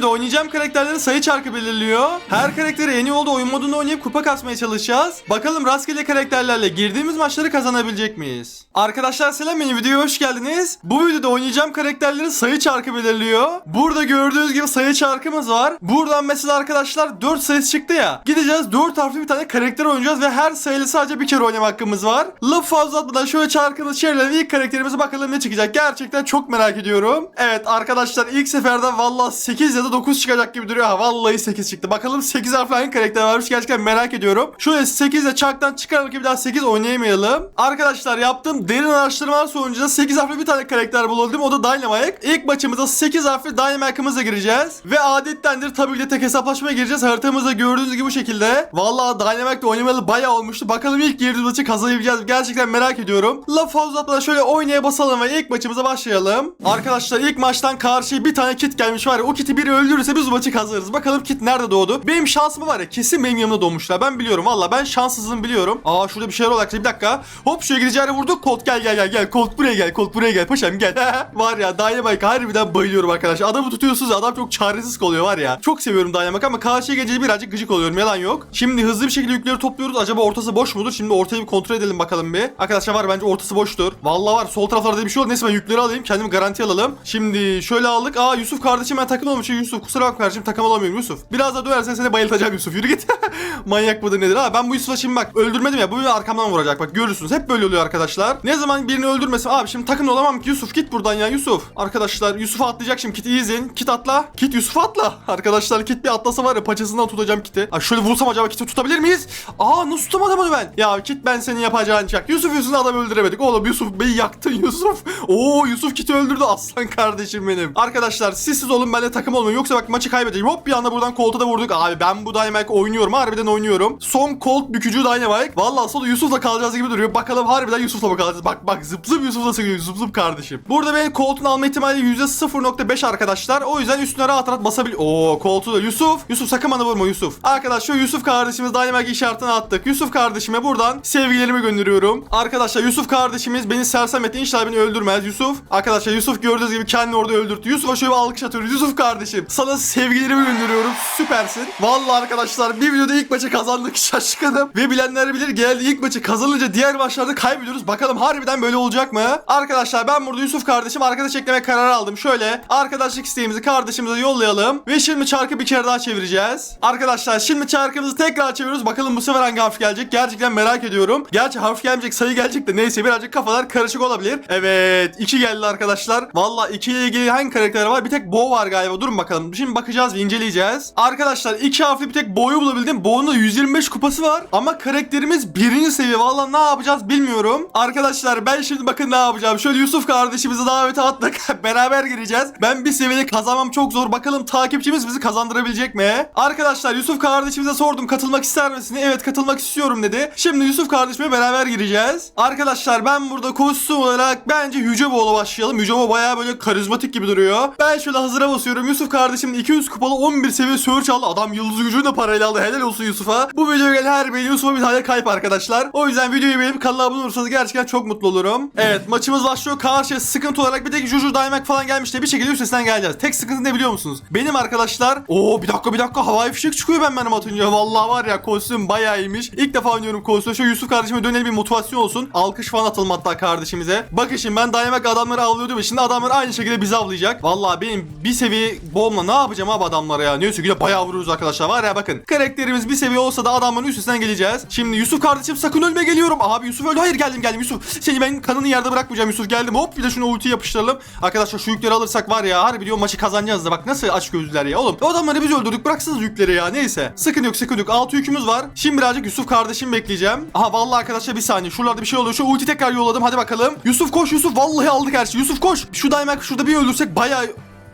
videoda oynayacağım karakterlerin sayı çarkı belirliyor. Her karakteri en iyi olduğu oyun modunda oynayıp kupa kasmaya çalışacağız. Bakalım rastgele karakterlerle girdiğimiz maçları kazanabilecek miyiz? Arkadaşlar selam yeni videoya hoş geldiniz. Bu videoda oynayacağım karakterlerin sayı çarkı belirliyor. Burada gördüğünüz gibi sayı çarkımız var. Buradan mesela arkadaşlar 4 sayısı çıktı ya. Gideceğiz 4 harfli bir tane karakter oynayacağız ve her sayılı sadece bir kere oynama hakkımız var. Laf fazla atmadan şöyle çarkımız çevirelim ilk karakterimize bakalım ne çıkacak. Gerçekten çok merak ediyorum. Evet arkadaşlar ilk seferde vallahi 8 ya da 9 çıkacak gibi duruyor. Ha vallahi 8 çıktı. Bakalım 8 harfli hangi karakter varmış gerçekten merak ediyorum. Şöyle 8 ile çarktan çıkaralım ki bir daha 8 oynayamayalım. Arkadaşlar yaptığım derin araştırmalar sonucunda 8 harfli bir tane karakter buldum. O da Dynamite. İlk maçımıza 8 harfli Dynamite'ımızla gireceğiz. Ve adettendir tabii ki de tek hesaplaşmaya gireceğiz. Haritamızda gördüğünüz gibi bu şekilde. Vallahi Dynamite'le oynamalı bayağı olmuştu. Bakalım ilk girdiğimiz maçı kazanabileceğiz. Gerçekten merak ediyorum. Laf fazla uzatmadan şöyle oynaya basalım ve ilk maçımıza başlayalım. Arkadaşlar ilk maçtan karşıya bir tane kit gelmiş var ya. O kiti biri öldürürse biz bu maçı kazanırız. Bakalım kit nerede doğdu? Benim şansım var ya kesin benim yanımda doğmuşlar. Ben biliyorum valla ben şanssızım biliyorum. Aa şurada bir şeyler olacak. Bir dakika. Hop şuraya gideceğine vurduk. Colt gel gel gel gel. Colt buraya gel. Colt buraya gel. Paşam gel. var ya Dynamite harbiden bayılıyorum arkadaşlar. Adamı tutuyorsunuz adam çok çaresiz kalıyor var ya. Çok seviyorum Dynamite ama karşıya gelince birazcık gıcık oluyorum. Yalan yok. Şimdi hızlı bir şekilde yükleri topluyoruz. Acaba ortası boş mudur? Şimdi ortayı bir kontrol edelim bakalım bir. Arkadaşlar var bence ortası boştur. Vallahi var. Sol taraflarda bir şey olur. Neyse ben yükleri alayım. Kendimi garanti alalım. Şimdi şöyle aldık. Aa Yusuf kardeşim ben takım olmuş. Yusuf kusura bakma kardeşim takım olamıyorum Yusuf. Biraz daha dönersen seni bayıltacağım Yusuf. Yürü git. Manyak mıdır nedir? Ha ben bu Yusuf'a şimdi bak öldürmedim ya. Bu beni arkamdan vuracak. Bak görürsünüz. Hep böyle oluyor arkadaşlar. Ne zaman birini öldürmesem. Abi şimdi takım olamam ki Yusuf git buradan ya Yusuf. Arkadaşlar Yusuf'a atlayacak şimdi. Kit izleyin. Kit atla. Kit Yusuf'a atla. Arkadaşlar Kit bir atlasa var ya paçasından tutacağım Kit'i. Ay şöyle vursam acaba Kit'i tutabilir miyiz? Aa nasıl tutamadım onu ben? Ya Kit ben senin yapacağın çak. Yusuf yüzünden adam öldüremedik. Oğlum Yusuf beni yaktın Yusuf. Oo Yusuf Kit'i öldürdü aslan kardeşim benim. Arkadaşlar sizsiz olun ben de takım olmayın. Yoksa bak maçı kaybedeceğim. Hop bir anda buradan koltuğa da vurduk. Abi ben bu Dynamite oynuyorum. Harbiden oynuyorum. Son kolt bükücü Dynamite. Vallahi sonu Yusuf'la kalacağız gibi duruyor. Bakalım harbiden Yusuf'la mı kalacağız? Bak bak zıp zıp Yusuf'la sıkıyor. Zıp zıp kardeşim. Burada benim koltuğun alma ihtimali %0.5 arkadaşlar. O yüzden üstüne rahat rahat basabil... Oo koltuğu da Yusuf. Yusuf sakın bana vurma Yusuf. Arkadaşlar Yusuf kardeşimiz Dynamite işaretini attık. Yusuf kardeşime buradan sevgilerimi gönderiyorum. Arkadaşlar Yusuf kardeşimiz beni sersem etti. İnşallah beni öldürmez Yusuf. Arkadaşlar Yusuf gördüğünüz gibi kendini orada öldürttü. Yusuf'a şöyle bir alkış atıyoruz. Yusuf kardeşim sana sevgilerimi gönderiyorum. Süpersin. Vallahi arkadaşlar bir videoda ilk maçı kazandık şaşkınım. Ve bilenler bilir geldi ilk maçı kazanınca diğer maçlarda kaybediyoruz. Bakalım harbiden böyle olacak mı? Arkadaşlar ben burada Yusuf kardeşim arkadaş ekleme kararı aldım. Şöyle arkadaşlık isteğimizi kardeşimize yollayalım. Ve şimdi çarkı bir kere daha çevireceğiz. Arkadaşlar şimdi çarkımızı tekrar çeviriyoruz. Bakalım bu sefer hangi harf gelecek? Gerçekten merak ediyorum. Gerçi harf gelmeyecek sayı gelecek de neyse birazcık kafalar karışık olabilir. Evet iki geldi arkadaşlar. Valla 2 ile ilgili hangi karakter var? Bir tek Bo var galiba. Durun bakalım. Şimdi bakacağız ve inceleyeceğiz. Arkadaşlar iki harfli bir tek Bo'yu bulabildim. Bo'nun da 125 kupası var. Ama karakterimiz birinci seviye. Valla ne yapacağız bilmiyorum. Arkadaşlar ben şimdi bakın ne yapacağım. Şöyle Yusuf kardeşimizi davete attık. Beraber gireceğiz. Ben bir seviyede kazanmam çok zor. Bakalım takipçimiz bizi kazandırabilecek mi? Arkadaşlar Yusuf kardeşimize sordum katılmak ister misin? Evet katılmak istiyorum dedi. Şimdi Yusuf kardeşimle beraber gireceğiz. Arkadaşlar ben burada kostüm olarak bence Yüce Boğla başlayalım. Yüce Boğla bayağı böyle karizmatik gibi duruyor. Ben şöyle hazıra basıyorum. Yusuf kardeşim 200 kupalı 11 seviye search aldı. Adam yıldız gücünü de parayla aldı. Helal olsun Yusuf'a. Bu videoya gelen her beğeni Yusuf'a bir tane kalp arkadaşlar. O yüzden videoyu beğenip kanala abone olursanız gerçekten çok mutlu olurum. Evet maçımız başlıyor. Karşıya sıkıntı olarak bir tek Juju Daimak falan gelmiş de bir şekilde üstesinden geleceğiz. Tek sıkıntı ne biliyor musunuz? Benim arkadaşlar Oo bir dakika bir dakika havai fişek çıkıyor ben benim atınca. Vallahi var ya kostüm bayağı iyiymiş. İlk defa oynuyorum kostüm. Şu Yusuf kardeşime dönelim bir motivasyon olsun. Alkış falan atalım hatta kardeşimize. Bakın şimdi ben Daimak adamları avlıyordum şimdi adamlar aynı şekilde bizi avlayacak. Vallahi benim bir seviye bombla ne yapacağım abi adamlara ya. Neyse güle bayağı vuruyoruz arkadaşlar. Var ya bakın. Karakterimiz bir seviye olsa da adamların üstesinden geleceğiz. Şimdi Yusuf kardeşim sakın ölme geliyorum. Abi Yusuf öldü. Hayır geldim geldim Yusuf. Seni ben kanını yerde bırakmayacağım Yusuf geldim. Hop bir de şunu ulti yapıştıralım. Arkadaşlar şu yükleri alırsak var ya harbi diyor maçı kazanacağız da bak nasıl aç gözlüler ya oğlum. O adamları biz öldürdük bıraksanız yükleri ya neyse. Sıkın yok sıkın yok. 6 yükümüz var. Şimdi birazcık Yusuf kardeşim bekleyeceğim. Aha vallahi arkadaşlar bir saniye. Şuralarda bir şey oluyor. Şu ulti tekrar yolladım. Hadi bakalım. Yusuf koş Yusuf. Vallahi aldık her şeyi. Yusuf koş. Şu daimak şurada bir öldürsek bayağı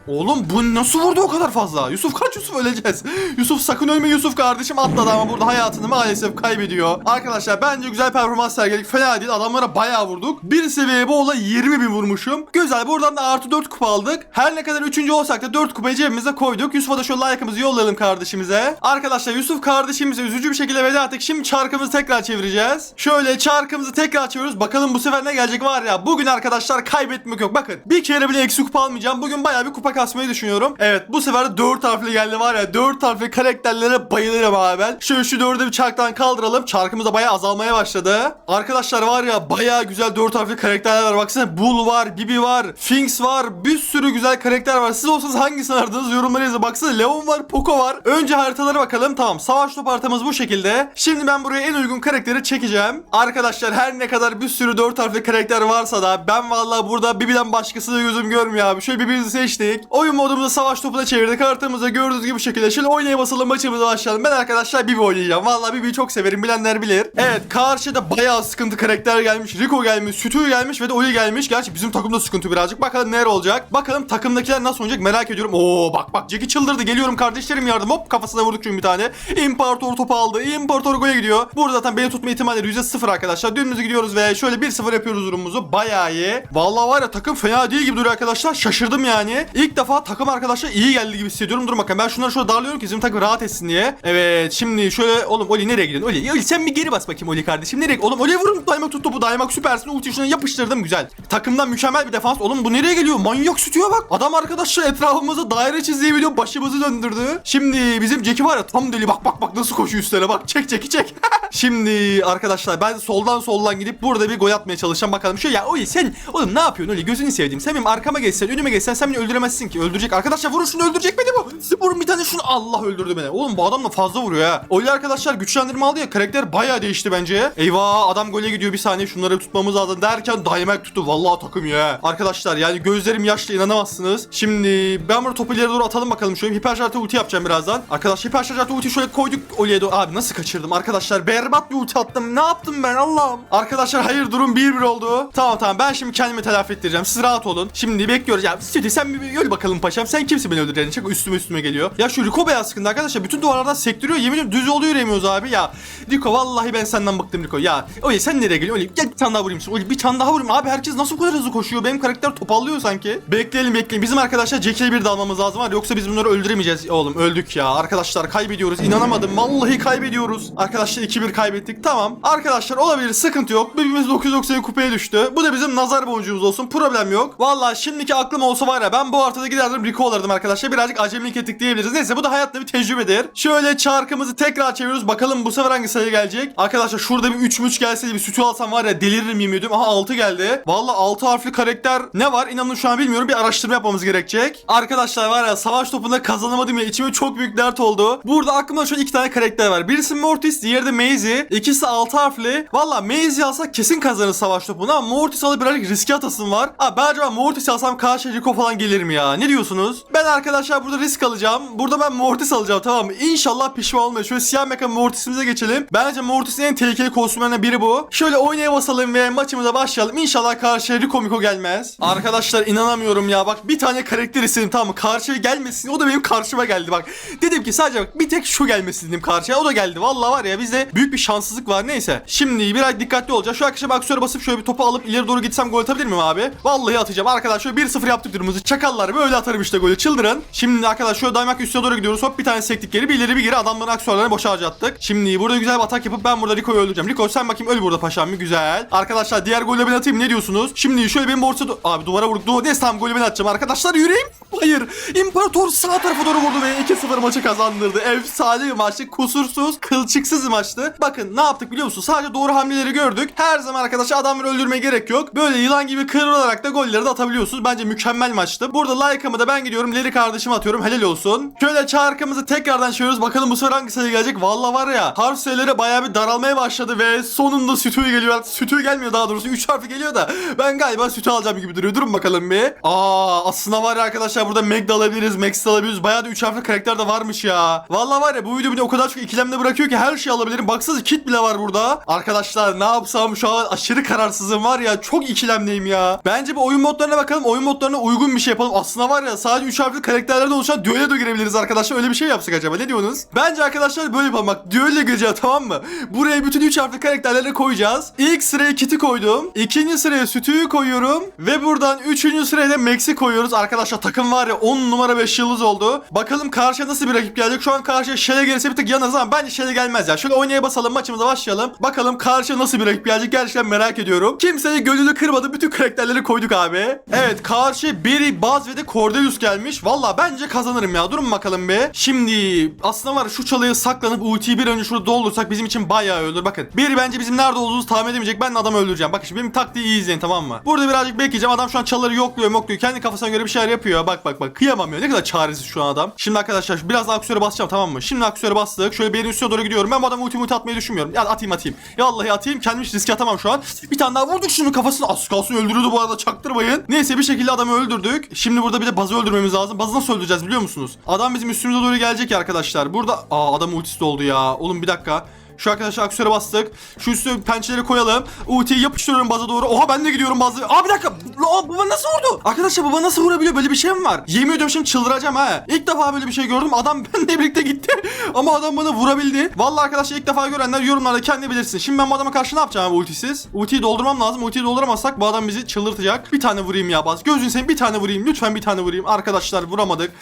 Oğlum bu nasıl vurdu o kadar fazla? Yusuf kaç Yusuf öleceğiz. Yusuf sakın ölme Yusuf kardeşim atladı ama burada hayatını maalesef kaybediyor. Arkadaşlar bence güzel performans sergiledik. Fena değil. Adamlara bayağı vurduk. Bir seviyeye bu olay 20 bin vurmuşum. Güzel. Buradan da artı 4 kupa aldık. Her ne kadar 3. olsak da 4 kupayı cebimize koyduk. Yusuf'a da şöyle like'ımızı yollayalım kardeşimize. Arkadaşlar Yusuf kardeşimize üzücü bir şekilde veda ettik. Şimdi çarkımızı tekrar çevireceğiz. Şöyle çarkımızı tekrar çeviriyoruz. Bakalım bu sefer ne gelecek var ya. Bugün arkadaşlar kaybetmek yok. Bakın bir kere bile eksi kupa almayacağım. Bugün bayağı bir kupa kasmayı düşünüyorum. Evet bu sefer de 4 harfli geldi var ya 4 harfli karakterlere bayılırım abi ben. Şöyle şu dördü bir çarktan kaldıralım. Çarkımız da bayağı azalmaya başladı. Arkadaşlar var ya bayağı güzel 4 harfli karakterler var. Baksana Bull var, Bibi var, Finks var. Bir sürü güzel karakter var. Siz olsanız hangisini aradınız yorumlara yazın. Baksana Leon var, Poco var. Önce haritalara bakalım. Tamam savaş top haritamız bu şekilde. Şimdi ben buraya en uygun karakteri çekeceğim. Arkadaşlar her ne kadar bir sürü 4 harfli karakter varsa da ben vallahi burada Bibi'den başkasını gözüm görmüyor abi. Şöyle Bibi'mizi seçtik. Oyun modumuzu savaş topuna çevirdik. Haritamızda gördüğünüz gibi bu şekilde. Şöyle oynaya basalım maçımıza başlayalım. Ben arkadaşlar Bibi oynayacağım. Vallahi Bibi'yi çok severim. Bilenler bilir. Evet karşıda bayağı sıkıntı karakter gelmiş. Rico gelmiş, Sütü gelmiş ve de Oli gelmiş. Gerçi bizim takımda sıkıntı birazcık. Bakalım neler olacak. Bakalım takımdakiler nasıl oynayacak merak ediyorum. Oo bak bak Jackie çıldırdı. Geliyorum kardeşlerim yardım. Hop kafasına vurduk çünkü bir tane. İmparator topu aldı. İmparator goya gidiyor. Burada zaten beni tutma ihtimalleri %0 arkadaşlar. Dümdüz gidiyoruz ve şöyle 1-0 yapıyoruz durumumuzu. Bayağı iyi. Vallahi var ya takım fena değil gibi duruyor arkadaşlar. Şaşırdım yani. İlk defa takım arkadaşlar iyi geldi gibi hissediyorum. Dur bakalım ben şunları şöyle darlıyorum ki bizim takım rahat etsin diye. Evet şimdi şöyle oğlum Oli nereye gidiyorsun? Oli, Oli sen bir geri bas bakayım Oli kardeşim. Nereye? Oğlum Oli'ye vurun. Daymak tut topu. Daymak süpersin. Ulti şuna yapıştırdım güzel. Takımdan mükemmel bir defans. Oğlum bu nereye geliyor? Manyak sütüyor bak. Adam arkadaşlar etrafımızı daire çizebiliyor. Başımızı döndürdü. Şimdi bizim Jackie var ya tam deli. Bak bak bak nasıl koşuyor üstüne bak. Çek çek çek. Şimdi arkadaşlar ben soldan soldan gidip burada bir gol atmaya çalışacağım. Bakalım şu ya Oli sen oğlum ne yapıyorsun Oli? Gözünü seveyim. Sen benim arkama geçsen, önüme geçsen sen beni öldüremezsin ki. Öldürecek. Arkadaşlar vurun şunu öldürecek beni bu. Vurun bir tane şunu. Allah öldürdü beni. Oğlum bu adam da fazla vuruyor ha. Oli arkadaşlar güçlendirme aldı ya. Karakter bayağı değişti bence. Eyvah adam gole gidiyor bir saniye. Şunları tutmamız lazım derken Daymak tuttu. Vallahi takım ya. Arkadaşlar yani gözlerim yaşlı inanamazsınız. Şimdi ben burada topu ileri doğru atalım bakalım. Şöyle hiper şartı ulti yapacağım birazdan. Arkadaşlar hiper şartı ulti şöyle koyduk Oli'ye doğru. Abi nasıl kaçırdım arkadaşlar. Berbat bir ulti attım. Ne yaptım ben Allah'ım. Arkadaşlar hayır durum 1-1 oldu. Tamam tamam ben şimdi kendimi telafi ettireceğim. Siz rahat olun. Şimdi bekliyoruz. Ya Studi sen bir öl bakalım paşam. Sen kimsin beni öldüreceğini? Çek üstüme üstüme geliyor. Ya şu Rico beyaz sıkıntı arkadaşlar. Bütün duvarlardan sektiriyor. Yemin ediyorum düz yolu yürüyemiyoruz abi ya. Rico vallahi ben senden bıktım Rico. Ya Oli sen nereye geliyorsun? Oli gel bir tane daha vurayım. Oli bir tane daha vurayım. Abi herkes nasıl bu kadar hızlı koşuyor? Benim karakter topallıyor sanki. Bekleyelim bekleyelim. Bizim arkadaşlar Jackie'ye bir dalmamız lazım var. Yoksa biz bunları öldüremeyeceğiz. Oğlum öldük ya. Arkadaşlar kaybediyoruz. İnanamadım. Vallahi kaybediyoruz. Arkadaşlar 2-1 kaybettik. Tamam. Arkadaşlar olabilir. Sıkıntı yok. Birbirimiz 990 kupaya düştü. Bu da bizim nazar boncuğumuz olsun. Problem yok. Vallahi şimdiki aklım olsa var ya ben bu haftada giderdim Rico alırdım arkadaşlar. Birazcık acemilik ettik diyebiliriz. Neyse bu da hayatta bir tecrübedir. Şöyle çarkımızı tekrar çeviriyoruz. Bakalım bu sefer hangi sayı gelecek. Arkadaşlar şurada bir 3 müç gelseydi bir sütü alsam var ya deliririm yemin ediyorum. Aha 6 geldi. Vallahi 6 harfli karakter ne var? İnanın şu an bilmiyorum. Bir araştırma yapmamız gerekecek. Arkadaşlar var ya savaş topunda kazanamadım ya içime çok büyük dert oldu. Burada aklımda şu iki tane karakter var. Birisi Mortis, diğeri de Maisie. İkisi 6 harfli. Valla Maisie alsak kesin kazanır savaş topunu ama Mortis alıp birazcık riske atasım var. Ha ben acaba Mortis alsam karşı Rico falan gelir mi ya? Ne diyorsunuz? Ben arkadaşlar burada risk alacağım. Burada ben Mortis alacağım tamam mı? İnşallah pişman olmayız. Şöyle siyah mekan Mortis'imize geçelim. Bence Mortis'in en tehlikeli kostümlerinden biri bu. Şöyle oynaya basalım ve maçımıza başlayalım. İnşallah karşıya Rico Miko gelmez. Arkadaşlar inanamıyorum ya. Bak bir tane karakter istedim tamam mı? Karşıya gelmesin. O da benim karşıma geldi bak. Dedim ki sadece bak bir tek şu gelmesin dedim karşıya. O da geldi. Vallahi var ya bizde büyük bir şanssızlık var. Neyse. Şimdi biraz dikkatli olacağız. Şu akşam aksiyona basıp şöyle bir topu alıp ileri doğru gitsem gol atabilir miyim abi? Vallahi atacağım. Arkadaşlar şöyle 1-0 yaptık durumumuzu. Çakallar böyle atarım işte golü. Çıldırın. Şimdi arkadaşlar şöyle daymak üstüne doğru gidiyoruz. Hop bir tane sektik geri. Bir ileri bir geri adamların aksiyonlarını boşa harcattık. Şimdi burada güzel bir atak yapıp ben burada Rico'yu öldüreceğim. Rico sen bakayım öl burada paşam mı? Güzel. Arkadaşlar diğer golü ben atayım. Ne diyorsunuz? Şimdi şöyle benim borsa... Abi duvara vurduk. Du Neyse tamam golü ben atacağım arkadaşlar. Yüreğim. Hayır. İmparator sağ tarafa doğru vurdu ve 2-0 maçı kazandırdı. Efsane bir maçtı. Kusursuz, kılçıksız bir maçtı. Bakın ne yaptık biliyor musun? Sadece doğru hamleleri gördük. Her zaman arkadaşlar adamları öldürmeye gerek yok. Böyle yılan gibi kıvrılarak da golleri de atabiliyorsunuz. Bence mükemmel maçtı. Burada like'ımı da ben gidiyorum. Leri kardeşime atıyorum. Helal olsun. Şöyle çarkımızı tekrardan çeviriyoruz. Bakalım bu sefer hangi sayı gelecek. Valla var ya. Harf sayıları bayağı bir daralmaya başladı ve sonunda sütü geliyor. Sütü gelmiyor daha doğrusu. 3 harfi geliyor da. Ben galiba sütü alacağım gibi duruyor. Durun bakalım bir. Aa aslında var ya arkadaşlar burada Meg alabiliriz. Max alabiliriz. Bayağı da 3 harfli karakter de varmış ya. Valla var ya bu video beni o kadar çok ikilemde bırakıyor ki her şeyi alabilirim. Baksanıza kit bile var burada. Arkadaşlar ne yapsam şu an aşırı kararsızım var ya. Çok ikilemdeyim ya. Bence bu oyun modlarına bakalım. Oyun modlarına uygun bir şey yapalım. Aslında var ya sadece 3 harfli karakterlerden oluşan düello girebiliriz arkadaşlar. Öyle bir şey yapsak acaba. Ne diyorsunuz? Bence arkadaşlar böyle yapalım. Bak düello gireceğiz tamam mı? Buraya bütün 3 harfli karakterleri koyacağız. İlk sıraya kiti koydum. İkinci sıraya sütüyü koyuyorum. Ve buradan üçüncü sıraya da Max'i koyuyoruz. Arkadaşlar takım var ya 10 numara 5 yıldız oldu. Bakalım karşıya nasıl bir rakip gelecek. Şu an karşıya Shell'e gelirse bir tık yanarız ama bence Shell'e gelmez ya. Şöyle oynaya basalım maçımıza başlayalım. Bakalım karşıya nasıl bir rakip gelecek. Gerçekten merak ediyorum. Kimseyi gönlünü kırmadı. Bütün karakterleri koyduk abi. Evet karşı Berry, Buzz ve de Cordelius gelmiş. Valla bence kazanırım ya. Durun bakalım bir. Şimdi aslında var şu çalıya saklanıp ultiyi bir önce şurada doldursak bizim için bayağı olur. Bakın. Biri bence bizim nerede olduğumuzu tahmin edemeyecek. Ben adamı öldüreceğim. Bakın şimdi benim taktiği iyi izleyin tamam mı? Burada birazcık bekleyeceğim. Adam şu an çalıları yokluyor yokluyor. Kendi kafasına göre bir şeyler yapıyor. Bak bak bak. Kıyamam ya. Ne kadar çaresiz şu an adam. Şimdi arkadaşlar biraz daha aksiyona basacağım tamam mı? Şimdi aksiyona bastık. Şöyle bir üstüne doğru gidiyorum. Ben bu adamı ulti multi atmayı düşünmüyorum. Ya atayım atayım. Ya Vallahi atayım. Kendim hiç riske atamam şu an. Bir tane daha vurduk şunun kafasını. Az kalsın öldürüyordu bu arada çaktırmayın. Neyse bir şekilde adamı öldürdük. Şimdi burada bir de bazı öldürmemiz lazım. Bazı nasıl öldüreceğiz biliyor musunuz? Adam bizim üstümüze doğru gelecek arkadaşlar. Burada aa adam ultisi oldu ya. Oğlum bir dakika. Şu arkadaşlar aksiyona bastık. Şu üstüne pençeleri koyalım. Ultiyi yapıştırıyorum baza doğru. Oha ben de gidiyorum bazı. Aa bir dakika. Aa baba nasıl vurdu? Arkadaşlar baba nasıl vurabiliyor? Böyle bir şey mi var? Yemin ediyorum şimdi çıldıracağım ha. İlk defa böyle bir şey gördüm. Adam benimle birlikte gitti. Ama adam bana vurabildi. Vallahi arkadaşlar ilk defa görenler yorumlarda kendi bilirsin. Şimdi ben bu adama karşı ne yapacağım abi ultisiz? Ultiyi doldurmam lazım. Ultiyi dolduramazsak bu adam bizi çıldırtacak. Bir tane vurayım ya baz. Gözün seveyim bir tane vurayım. Lütfen bir tane vurayım. Arkadaşlar vuramadık.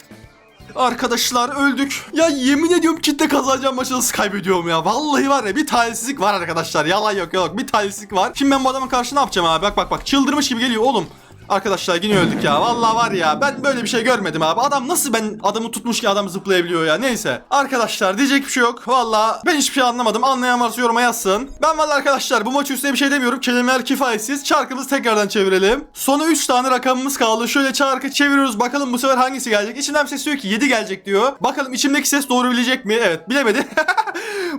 Arkadaşlar öldük. Ya yemin ediyorum kitle kazanacağım maçı nasıl kaybediyorum ya. Vallahi var ya bir talihsizlik var arkadaşlar. Yalan yok yok bir talihsizlik var. Şimdi ben bu adamın karşı ne yapacağım abi? Bak bak bak çıldırmış gibi geliyor oğlum. Arkadaşlar yine öldük ya. Vallahi var ya ben böyle bir şey görmedim abi. Adam nasıl ben adamı tutmuş ki adam zıplayabiliyor ya. Neyse. Arkadaşlar diyecek bir şey yok. Vallahi ben hiçbir şey anlamadım. Anlayan varsa yoruma yazsın. Ben vallahi arkadaşlar bu maç üstüne bir şey demiyorum. Kelimeler kifayetsiz. Çarkımızı tekrardan çevirelim. Sona 3 tane rakamımız kaldı. Şöyle çarkı çeviriyoruz. Bakalım bu sefer hangisi gelecek. İçimden ses diyor ki 7 gelecek diyor. Bakalım içimdeki ses doğru bilecek mi? Evet bilemedi.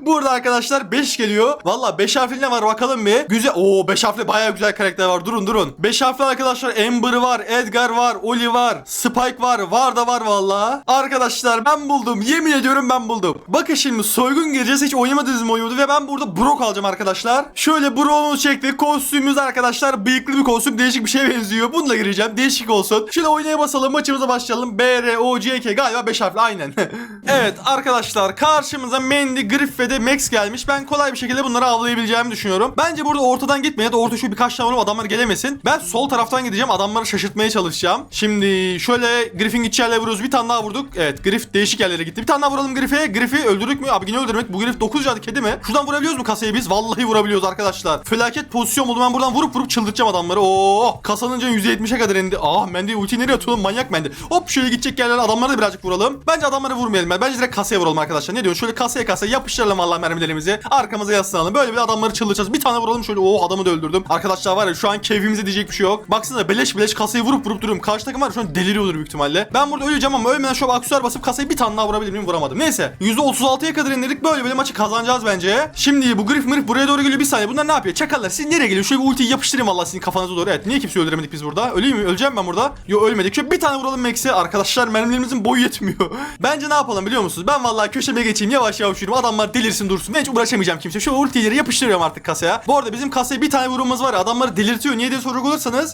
Burada arkadaşlar 5 geliyor. Valla 5 harfli ne var bakalım bir. Güzel. Oo 5 harfli bayağı güzel karakter var. Durun durun. 5 harfli arkadaşlar Amber var, Edgar var, Oli var, Spike var. Var da var valla. Arkadaşlar ben buldum. Yemin ediyorum ben buldum. Bakın şimdi soygun gecesi hiç oynamadınız mı oyunu ve ben burada Brock alacağım arkadaşlar. Şöyle Brock'u çektik. Kostümümüz arkadaşlar bıyıklı bir kostüm. Değişik bir şeye benziyor. Bununla gireceğim. Değişik olsun. Şöyle oynaya basalım. Maçımıza başlayalım. B, R, O, C, K. Galiba 5 harfli aynen. evet arkadaşlar karşımıza Mandy, Griff ve de Max gelmiş. Ben kolay bir şekilde bunları avlayabileceğimi düşünüyorum. Bence burada ortadan gitmeye da orta şu birkaç tane vurup adamlar gelemesin. Ben sol taraftan gideceğim. Adamları şaşırtmaya çalışacağım. Şimdi şöyle Griff'in gideceği yerlere vuruyoruz. Bir tane daha vurduk. Evet Griff değişik yerlere gitti. Bir tane daha vuralım Griff'e. Griff'i öldürdük mü? Abi yine öldürmek. Bu Griff 9 cadı kedi mi? Şuradan vurabiliyoruz mu kasayı biz? Vallahi vurabiliyoruz arkadaşlar. Felaket pozisyon buldum. Ben buradan vurup vurup çıldırtacağım adamları. Oo kasanın canı %70'e kadar indi. Ah Mendi ulti nereye atıyor? Manyak Mendi. Hop şöyle gidecek yerlere adamları da birazcık vuralım. Bence adamları vurmayalım. Ben. Bence direkt kasaya vuralım arkadaşlar. Ne diyorsun? Şöyle kasaya kasaya yapıştıralım Allah mermilerimizi. Arkamıza yaslanalım. Böyle bir adamları çıldıracağız. Bir tane vuralım şöyle. Oo adamı da öldürdüm. Arkadaşlar var ya şu an keyfimize diyecek bir şey yok. Baksana beleş beleş kasayı vurup vurup duruyorum. Karşı takım var şu an deliriyordur büyük ihtimalle. Ben burada öleceğim ama ölmeden şu aksesuar basıp kasayı bir tane daha vurabilir miyim? Vuramadım. Neyse. %36'ya kadar indirdik. Böyle böyle maçı kazanacağız bence. Şimdi bu grif mırif buraya doğru geliyor. Bir saniye. Bunlar ne yapıyor? Çakallar. Siz nereye geliyor? Şöyle bir ultiyi yapıştırayım Allah sizin kafanıza doğru. Evet. Niye kimse öldüremedik biz burada? Öleyim mi? Öleceğim ben burada. Yo ölmedik. Şöyle bir tane vuralım Max'e. Arkadaşlar mermilerimizin boyu yetmiyor. bence ne yapalım biliyor musunuz? Ben vallahi köşeme geçeyim. Yavaş yavaş yürüyeyim. Adamlar delirsin dursun. Ben hiç uğraşamayacağım kimse. Şu ultileri yapıştırıyorum artık kasaya. Bu arada bizim kasaya bir tane vurumumuz var. Adamları delirtiyor. Niye diye soracak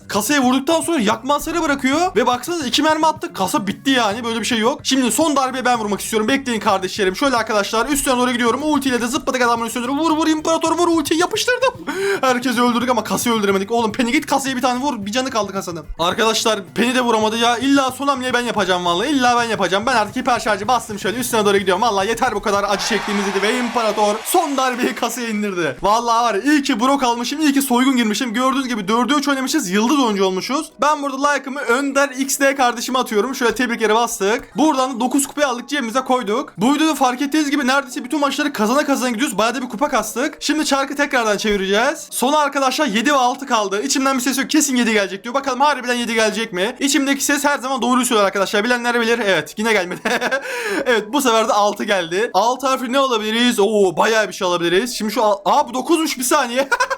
kasaya vurduktan sonra yakma hasarı bırakıyor. Ve baksanıza iki mermi attık. Kasa bitti yani. Böyle bir şey yok. Şimdi son darbeyi ben vurmak istiyorum. Bekleyin kardeşlerim. Şöyle arkadaşlar üstüne doğru gidiyorum. Ultiyle de zıpladık adamın üstüne doğru. Vur vur imparator vur ultiyi yapıştırdım. Herkesi öldürdük ama kasayı öldüremedik. Oğlum Penny git kasaya bir tane vur. Bir canı kaldı kasanın. Arkadaşlar Penny de vuramadı ya. İlla son hamleyi ben yapacağım vallahi. İlla ben yapacağım. Ben artık hiper şarjı bastım şöyle üstüne doğru gidiyorum. Vallahi yeter bu kadar acı çektiğimiz dedi ve imparator son darbeyi kasaya indirdi. Vallahi var iyi ki Brock almışım. iyi ki soygun girmişim. Gördüğünüz gibi 4'e 3 oynamışız. Yıldız oyuncu olmuşuz. Ben burada like'ımı Önder XD kardeşime atıyorum. Şöyle tebrik yere bastık. Buradan da 9 kupayı aldık cebimize koyduk. Bu videoda fark ettiğiniz gibi neredeyse bütün maçları kazana kazana gidiyoruz. Bayağı da bir kupa kastık. Şimdi çarkı tekrardan çevireceğiz. Sona arkadaşlar 7 ve 6 kaldı. İçimden bir ses yok. Kesin 7 gelecek diyor. Bakalım harbiden 7 gelecek mi? İçimdeki ses her zaman doğruyu söylüyor arkadaşlar. Bilenler bilir. Evet yine gelmedi. evet bu sefer de 6 geldi. 6 harfi ne alabiliriz? Oo bayağı bir şey alabiliriz. Şimdi şu al- Aa bu 9'muş bir saniye.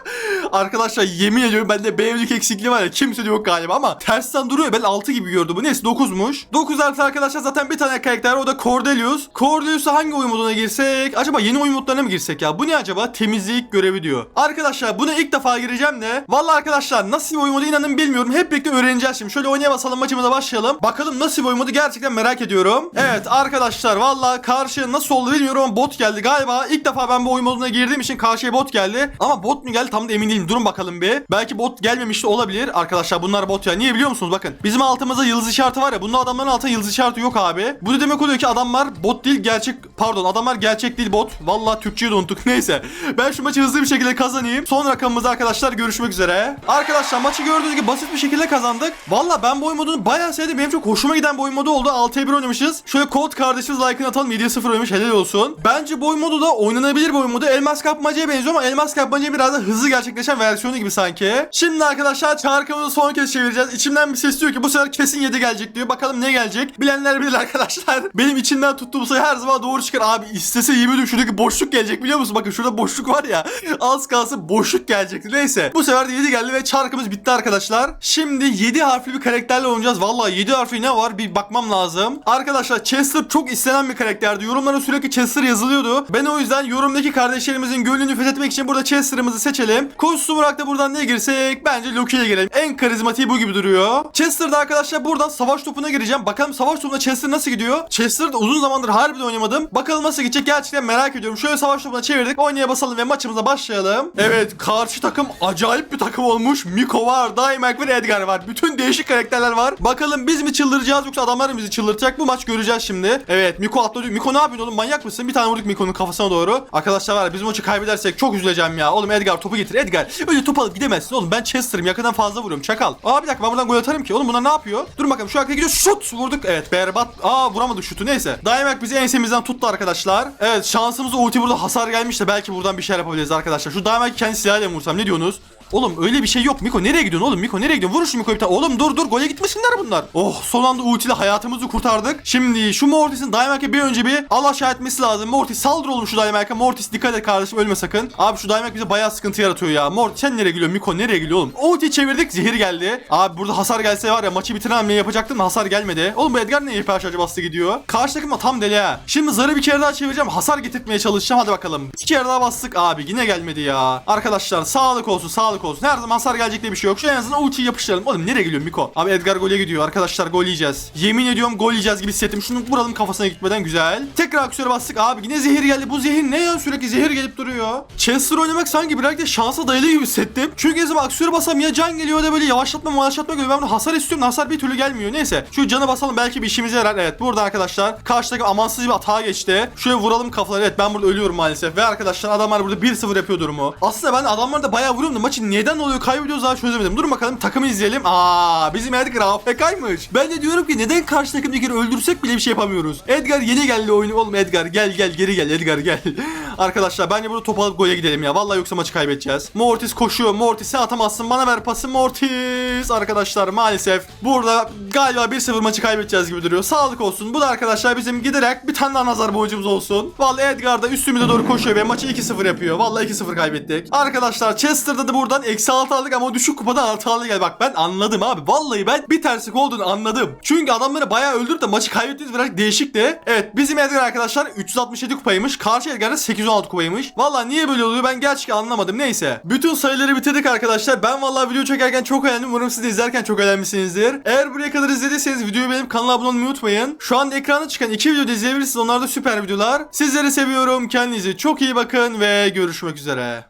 arkadaşlar yemin ediyorum bende B'lik eksikliği var ya. Kimse yok galiba ama tersten duruyor. Ben 6 gibi gördüm bu. Neyse 9'muş. 9 artı arkadaşlar zaten bir tane karakter o da Cordelius. Cordelius'a hangi oyun moduna girsek? Acaba yeni oyun modlarına mı girsek ya? Bu ne acaba? Temizlik görevi diyor. Arkadaşlar buna ilk defa gireceğim de. Vallahi arkadaşlar nasıl bir oyun modu inanın bilmiyorum. Hep birlikte öğreneceğiz şimdi. Şöyle oynaya basalım maçımıza başlayalım. Bakalım nasıl bir oyun modu gerçekten merak ediyorum. Evet arkadaşlar vallahi karşı nasıl oldu bilmiyorum ama bot geldi galiba. İlk defa ben bu oyun moduna girdiğim için karşıya bot geldi. Ama bot mu geldi tam da emin değilim. Durun bakalım bir. Belki bot gelmemiş de olabilir. Arkadaşlar bunlar bot ya. Niye biliyor musunuz? Bakın. Bizim altımızda yıldız işareti var ya. Bunda adamların altında yıldız işareti yok abi. Bu da demek oluyor ki adamlar bot değil gerçek Pardon adamlar gerçek değil bot. Vallahi Türkçeyi de unuttuk. Neyse. Ben şu maçı hızlı bir şekilde kazanayım. Son rakamımızda arkadaşlar görüşmek üzere. Arkadaşlar maçı gördüğünüz gibi basit bir şekilde kazandık. Vallahi ben bu oyun modunu bayağı sevdim. Benim çok hoşuma giden bir oyun modu oldu. 6'ya 1 oynamışız. Şöyle kod kardeşimiz like'ını atalım. 7'ye 0 oynamış. Helal olsun. Bence bu oyun modu da oynanabilir bir oyun modu. Elmas kapmacaya benziyor ama elmas kapmaca biraz da hızlı gerçekleşen versiyonu gibi sanki. Şimdi arkadaşlar çarkımızı son kez çevireceğiz. İçimden bir ses diyor ki bu sefer kesin 7 gelecek diyor. Bakalım ne gelecek? Bilenler bilir arkadaşlar. Benim içinden tuttuğum sayı her zaman doğru çıkar. Abi istese yemin ediyorum şuradaki boşluk gelecek biliyor musun? Bakın şurada boşluk var ya. Az kalsın boşluk gelecekti. Neyse. Bu sefer de 7 geldi ve çarkımız bitti arkadaşlar. Şimdi 7 harfli bir karakterle oynayacağız. Vallahi 7 harfli ne var? Bir bakmam lazım. Arkadaşlar Chester çok istenen bir karakterdi. Yorumlara sürekli Chester yazılıyordu. Ben o yüzden yorumdaki kardeşlerimizin gönlünü fethetmek için burada Chester'ımızı seçelim. Kostüm olarak da buradan ne girsek? Bence Loki'ye girelim. En karizmatiği bu gibi duruyor. Chester'da arkadaşlar buradan savaş topuna gireceğim. Bakalım savaş topuna Chester nasıl gidiyor? Chester'da uzun zamandır harbiden oynamadım. Bakalım nasıl gidecek gerçekten merak ediyorum. Şöyle savaş topuna çevirdik. Oynaya basalım ve maçımıza başlayalım. Evet karşı takım acayip bir takım olmuş. Miko var, Daimak ve Edgar var. Bütün değişik karakterler var. Bakalım biz mi çıldıracağız yoksa adamlar bizi çıldırtacak? Bu maç göreceğiz şimdi. Evet Miko atladı. Miko ne yapıyorsun oğlum? Manyak mısın? Bir tane vurduk Miko'nun kafasına doğru. Arkadaşlar var ya biz maçı kaybedersek çok üzüleceğim ya. Oğlum Edgar topu getir. Edgar. Öyle top alıp gidemezsin oğlum. Ben Chester'ım. Yakından fazla vuruyorum. Çakal. Aa bir dakika ben buradan gol atarım ki. Oğlum bunlar ne yapıyor? Dur bakalım şu arkaya gidiyor. Şut vurduk. Evet berbat. Aa vuramadık şutu. Neyse. Daimak bizi ensemizden tuttu arkadaşlar. Evet şansımız ulti burada hasar gelmiş de belki buradan bir şeyler yapabiliriz arkadaşlar. Şu Daimak kendi silahıyla vursam ne diyorsunuz? Oğlum öyle bir şey yok. Miko nereye gidiyorsun oğlum? Miko nereye gidiyorsun? Vurun şu Miko'yu bir tane. Oğlum dur dur gole gitmesinler bunlar. Oh son anda ultiyle hayatımızı kurtardık. Şimdi şu Mortis'in Daimak'e bir önce bir al aşağı etmesi lazım. Mortis saldır oğlum şu Daimak'a. Mortis dikkat et kardeşim ölme sakın. Abi şu Daimak bize bayağı sıkıntı yaratıyor ya. Mortis sen nereye gidiyorsun? Miko nereye gidiyor oğlum? Ulti çevirdik zehir geldi. Abi burada hasar gelse var ya maçı bitiren hamleyi yapacaktım hasar gelmedi. Oğlum bu Edgar niye hiper şarjı bastı gidiyor? Karşı takım da tam deli ha. Şimdi zarı bir kere daha çevireceğim. Hasar getirtmeye çalışacağım. Hadi bakalım. Bir kere daha bastık abi. Yine gelmedi ya. Arkadaşlar sağlık olsun sağlık olsun. Her zaman hasar gelecek diye bir şey yok. Şu en azından ultiyi yapıştıralım. Oğlum nereye geliyor Miko? Abi Edgar gole gidiyor. Arkadaşlar gol yiyeceğiz. Yemin ediyorum gol yiyeceğiz gibi hissettim. Şunu vuralım kafasına gitmeden güzel. Tekrar aksiyona bastık. Abi yine zehir geldi. Bu zehir ne ya? Sürekli zehir gelip duruyor. Chester oynamak sanki biraz da şansa dayalı gibi hissettim. Çünkü zaman aksiyona basam ya can geliyor da böyle yavaşlatma yavaşlatma geliyor. Ben bunu hasar istiyorum. Hasar bir türlü gelmiyor. Neyse. Şu canı basalım belki bir işimize yarar. Evet burada arkadaşlar. Karşıdaki amansız bir hata geçti. Şöyle vuralım kafaları. Evet ben burada ölüyorum maalesef. Ve arkadaşlar adamlar burada 1-0 yapıyor durumu. Aslında ben adamları da bayağı vuruyorum da maçı neden oluyor kaybediyoruz daha çözemedim. Durun bakalım takımı izleyelim. Aa bizim Edgar AFK'ymış. Ben de diyorum ki neden karşı takımdakini öldürsek bile bir şey yapamıyoruz. Edgar yeni geldi oyunu. Oğlum Edgar gel gel geri gel Edgar gel. Arkadaşlar bence burada top alıp gole gidelim ya. Vallahi yoksa maçı kaybedeceğiz. Mortis koşuyor. Mortis sen atamazsın. Bana ver pası Mortis. Arkadaşlar maalesef burada galiba 1-0 maçı kaybedeceğiz gibi duruyor. Sağlık olsun. Bu da arkadaşlar bizim giderek bir tane daha nazar boncuğumuz olsun. Vallahi Edgar da üstümüze doğru koşuyor ve maçı 2-0 yapıyor. Vallahi 2-0 kaybettik. Arkadaşlar Chester'da da buradan eksi 6 aldık ama düşük kupadan 6 aldı gel. Bak ben anladım abi. Vallahi ben bir terslik olduğunu anladım. Çünkü adamları bayağı öldürüp de maçı kaybettiğimiz biraz değişik de. Evet bizim Edgar arkadaşlar 367 kupaymış. Karşı Edgar da 816 kupaymış. Vallahi niye böyle oluyor ben gerçekten anlamadım. Neyse. Bütün sayıları bitirdik arkadaşlar. Ben vallahi video çekerken çok eğlendim. Umarım siz de izlerken çok eğlenmişsinizdir. Eğer buraya kadar izlediyseniz videoyu beğenip kanala abone olmayı unutmayın. Şu anda ekranda çıkan iki video da izleyebilirsiniz. Onlar da süper videolar. Sizleri seviyorum. Kendinize çok iyi bakın ve görüşmek üzere.